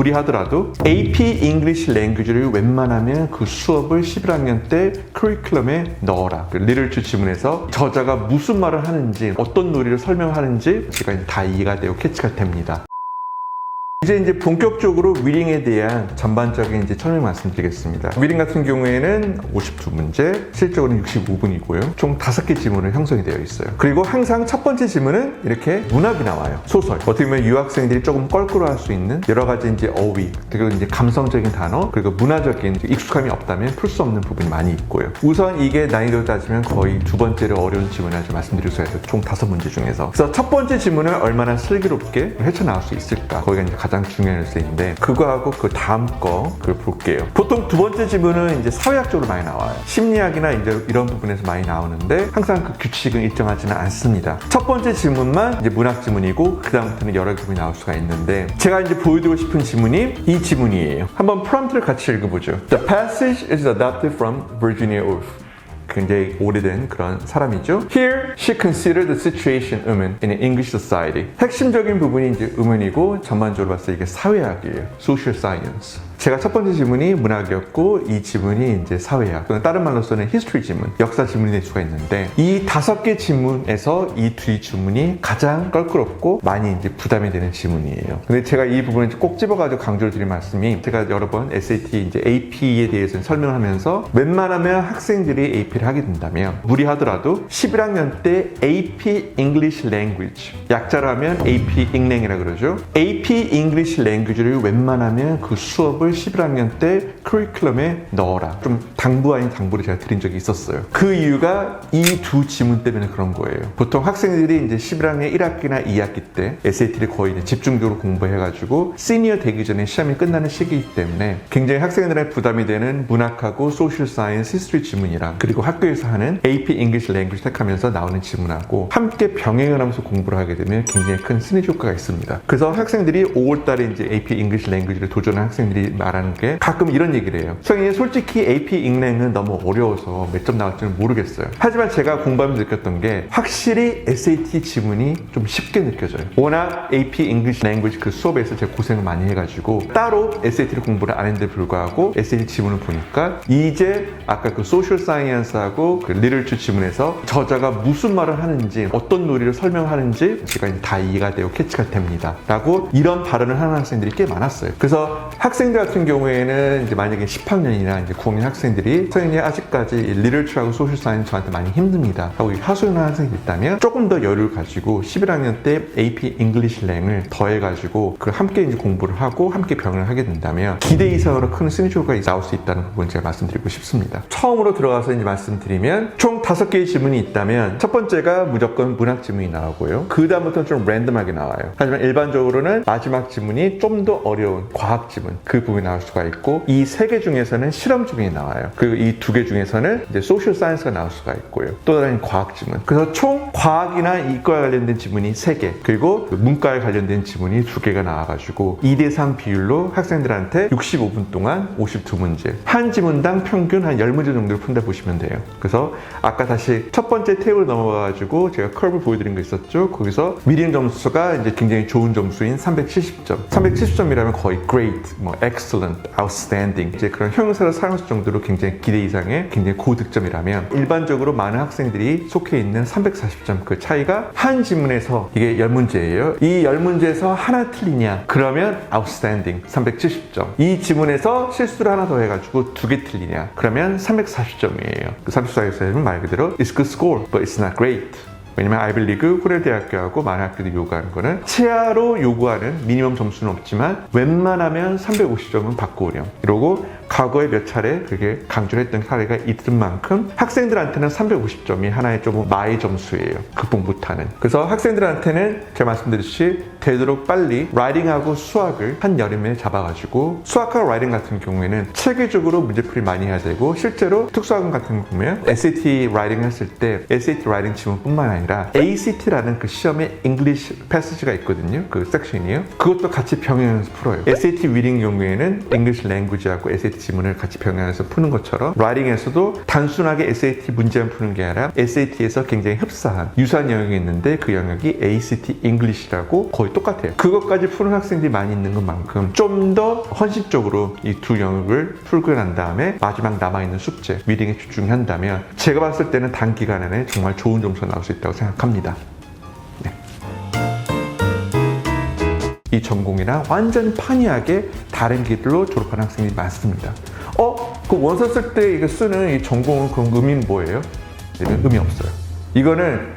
무리하더라도 AP English Language를 웬만하면 그 수업을 11학년 때 커리큘럼에 넣어라. 그 리를추 지문에서 저자가 무슨 말을 하는지 어떤 논리를 설명하는지 제가 다 이해가 되고 캐치가 됩니다. 이제 이제 본격적으로 위링에 대한 전반적인 이제 설명 말씀드리겠습니다. 위링 같은 경우에는 52문제, 실적으로는 65분이고요. 총 5개 지문을 형성이 되어 있어요. 그리고 항상 첫 번째 지문은 이렇게 문학이 나와요. 소설. 어떻게 보면 유학생들이 조금 껄끄러워할 수 있는 여러 가지 이제 어휘, 그리고 이제 감성적인 단어, 그리고 문화적인 익숙함이 없다면 풀 수 없는 부분이 많이 있고요. 우선 이게 난이도 따지면 거의 두 번째로 어려운 지문을 좀 말씀드릴 수가 있어요. 총 다섯 문제 중에서. 그래서 첫 번째 지문을 얼마나 슬기롭게 헤쳐나올 수 있을까? 거기가 이제 가장 중요한 일인데 그거하고 그 다음 거 그걸 볼게요. 보통 두 번째 지문은 이제 사회학적으로 많이 나와요. 심리학이나 이제 이런 부분에서 많이 나오는데 항상 그 규칙은 일정하지는 않습니다. 첫 번째 지문만 이제 문학 지문이고 그 다음부터는 여러 부분이 나올 수가 있는데 제가 이제 보여드리고 싶은 지문이 이 지문이에요. 한번 프롬프트를 같이 읽어보죠. The passage is adapted from Virginia Woolf. 굉장히 오래된 그런 사람이죠. Here she considered the situation women in an English society. 핵심적인 부분이 이제 음문이고 전반적으로 봤을 때 이게 사회학이에요. Social science. 제가 첫 번째 지문이 문학이었고 이 지문이 이제 사회학 또는 다른 말로서는 history 지문, 역사 지문이 될 수가 있는데 이 다섯 개 지문에서 이 두 지문이 가장 껄끄럽고 많이 이제 부담이 되는 지문이에요. 근데 제가 이 부분을 꼭 집어가지고 강조를 드린 말씀이 제가 여러 번 SAT 이제 AP에 대해서 설명을 하면서 웬만하면 학생들이 AP를 하게 된다면 무리하더라도 11학년 때 AP English Language 약자로 하면 AP 잉랭이라 그러죠. AP English Language를 웬만하면 그 수업을 11학년 때 커리큘럼에 넣어라. 좀 당부 아닌 당부를 제가 드린 적이 있었어요. 그 이유가 이 두 지문 때문에 그런 거예요. 보통 학생들이 이제 11학년 1학기나 2학기 때 SAT를 거의 집중적으로 공부해가지고 시니어 되기 전에 시험이 끝나는 시기이기 때문에 굉장히 학생들의 부담이 되는 문학하고 소셜 사이언스, 히스토리 지문이랑 그리고 학교에서 하는 AP English Language 택하면서 나오는 지문하고 함께 병행을 하면서 공부를 하게 되면 굉장히 큰 스니 효과가 있습니다. 그래서 학생들이 5월 달에 이제 AP English Language를 도전한 학생들이 말하는 게 가끔 이런 얘기를 해요. 선생님 솔직히 AP 잉랭은 너무 어려워서 몇 점 나올지는 모르겠어요. 하지만 제가 공부하면서 느꼈던 게 확실히 SAT 지문이 좀 쉽게 느껴져요. 워낙 AP English Language 그 수업에서 제가 고생을 많이 해가지고 따로 SAT를 공부를 안 했는데 불구하고 SAT 지문을 보니까 이제 아까 그 소셜 사이언스하고 그 리를추 지문에서 저자가 무슨 말을 하는지 어떤 논리를 설명하는지 제가 다 이해가 되고 캐치가 됩니다. 라고 이런 발언을 하는 학생들이 꽤 많았어요. 그래서 학생들 같은 경우에는 이제 만약에 10학년이나 이제 9학년 학생들이 선생님이 아직까지 이 리를추하고 소셜 사이언스 저한테 많이 힘듭니다. 하고 하소연하는 학생이 있다면 조금 더 여유를 가지고 11학년 때 AP English 랭을 더해가지고 그 함께 이제 공부를 하고 함께 병행을 하게 된다면 기대 이상으로 큰 승리 효과가 나올 수 있다는 부분 제가 말씀드리고 싶습니다. 처음으로 들어가서 이제 말씀드리면 총 다섯 개의 지문이 있다면 첫 번째가 무조건 문학 지문이 나오고요. 그 다음부터는 좀 랜덤하게 나와요. 하지만 일반적으로는 마지막 지문이 좀 더 어려운 과학 지문 그 부분 이 나올 수가 있고 이 세 개 중에서는 실험 지문이 나와요. 그리고 이 두 개 중에서는 이제 소셜 사이언스가 나올 수가 있고요. 또 다른 과학 지문. 그래서 총 과학이나 이과에 관련된 지문이 세 개, 그리고 문과에 관련된 지문이 두 개가 나와가지고 2대3 비율로 학생들한테 65분 동안 52문제. 한 지문당 평균 한 10문제 정도를 푼다 보시면 돼요. 그래서 아까 다시 첫 번째 테이블 넘어가가지고 제가 컬브 보여드린 거 있었죠? 거기서 미린 점수가 이제 굉장히 좋은 점수인 370점. 370점이라면 거의 great, 뭐 excellent, outstanding 이제 그런 형용사를 사용할 정도로 굉장히 기대 이상의 굉장히 고득점이라면 일반적으로 많은 학생들이 속해 있는 340점 그 차이가 한 지문에서 이게 10문제예요. 이 10문제에서 하나 틀리냐? 그러면 outstanding 370점. 이 지문에서 실수를 하나 더 해가지고 두 개 틀리냐? 그러면 340점이에요. 그 340점은 말 그대로 it's good score, but it's not great. 왜냐면 아이빌리그 호렐대학교하고 많은 학교들이 요구하는 거는 치아로 요구하는 미니멈 점수는 없지만 웬만하면 350점은 받고 오렴. 이러고 과거에 몇 차례 그게 강조를 했던 사례가 있을 만큼 학생들한테는 350점이 하나의 조금 마의 점수예요. 극복 못하는. 그래서 학생들한테는 제가 말씀드렸듯이 되도록 빨리 라이딩하고 수학을 한 여름에 잡아가지고 수학과 라이딩 같은 경우에는 체계적으로 문제풀이 많이 해야 되고 실제로 특수학원 같은 거 보면 SAT 라이딩 했을 때 SAT 라이딩 지문뿐만 아니라 ACT라는 그 시험에 English 패스지가 있거든요. 그 섹션이에요. 그것도 같이 병행해서 풀어요. SAT 리딩 경우에는 English Language하고 SAT 지문을 같이 병행해서 푸는 것처럼 라이팅에서도 단순하게 SAT 문제만 푸는 게 아니라 SAT에서 굉장히 흡사한 유사한 영역이 있는데 그 영역이 ACT English라고 거의 똑같아요. 그것까지 푸는 학생들이 많이 있는 것만큼 좀 더 헌신적으로 이 두 영역을 풀고 난 다음에 마지막 남아있는 숙제, 리딩에 집중한다면 제가 봤을 때는 단기간 안에 정말 좋은 점수가 나올 수 있다고 생각합니다. 이 전공이랑 완전 판이하게 다른 길로 졸업하는 학생이 많습니다. 어? 그 원서 쓸 때 이거 쓰는 이 전공은 그 의미는 뭐예요? 의미 없어요. 이거는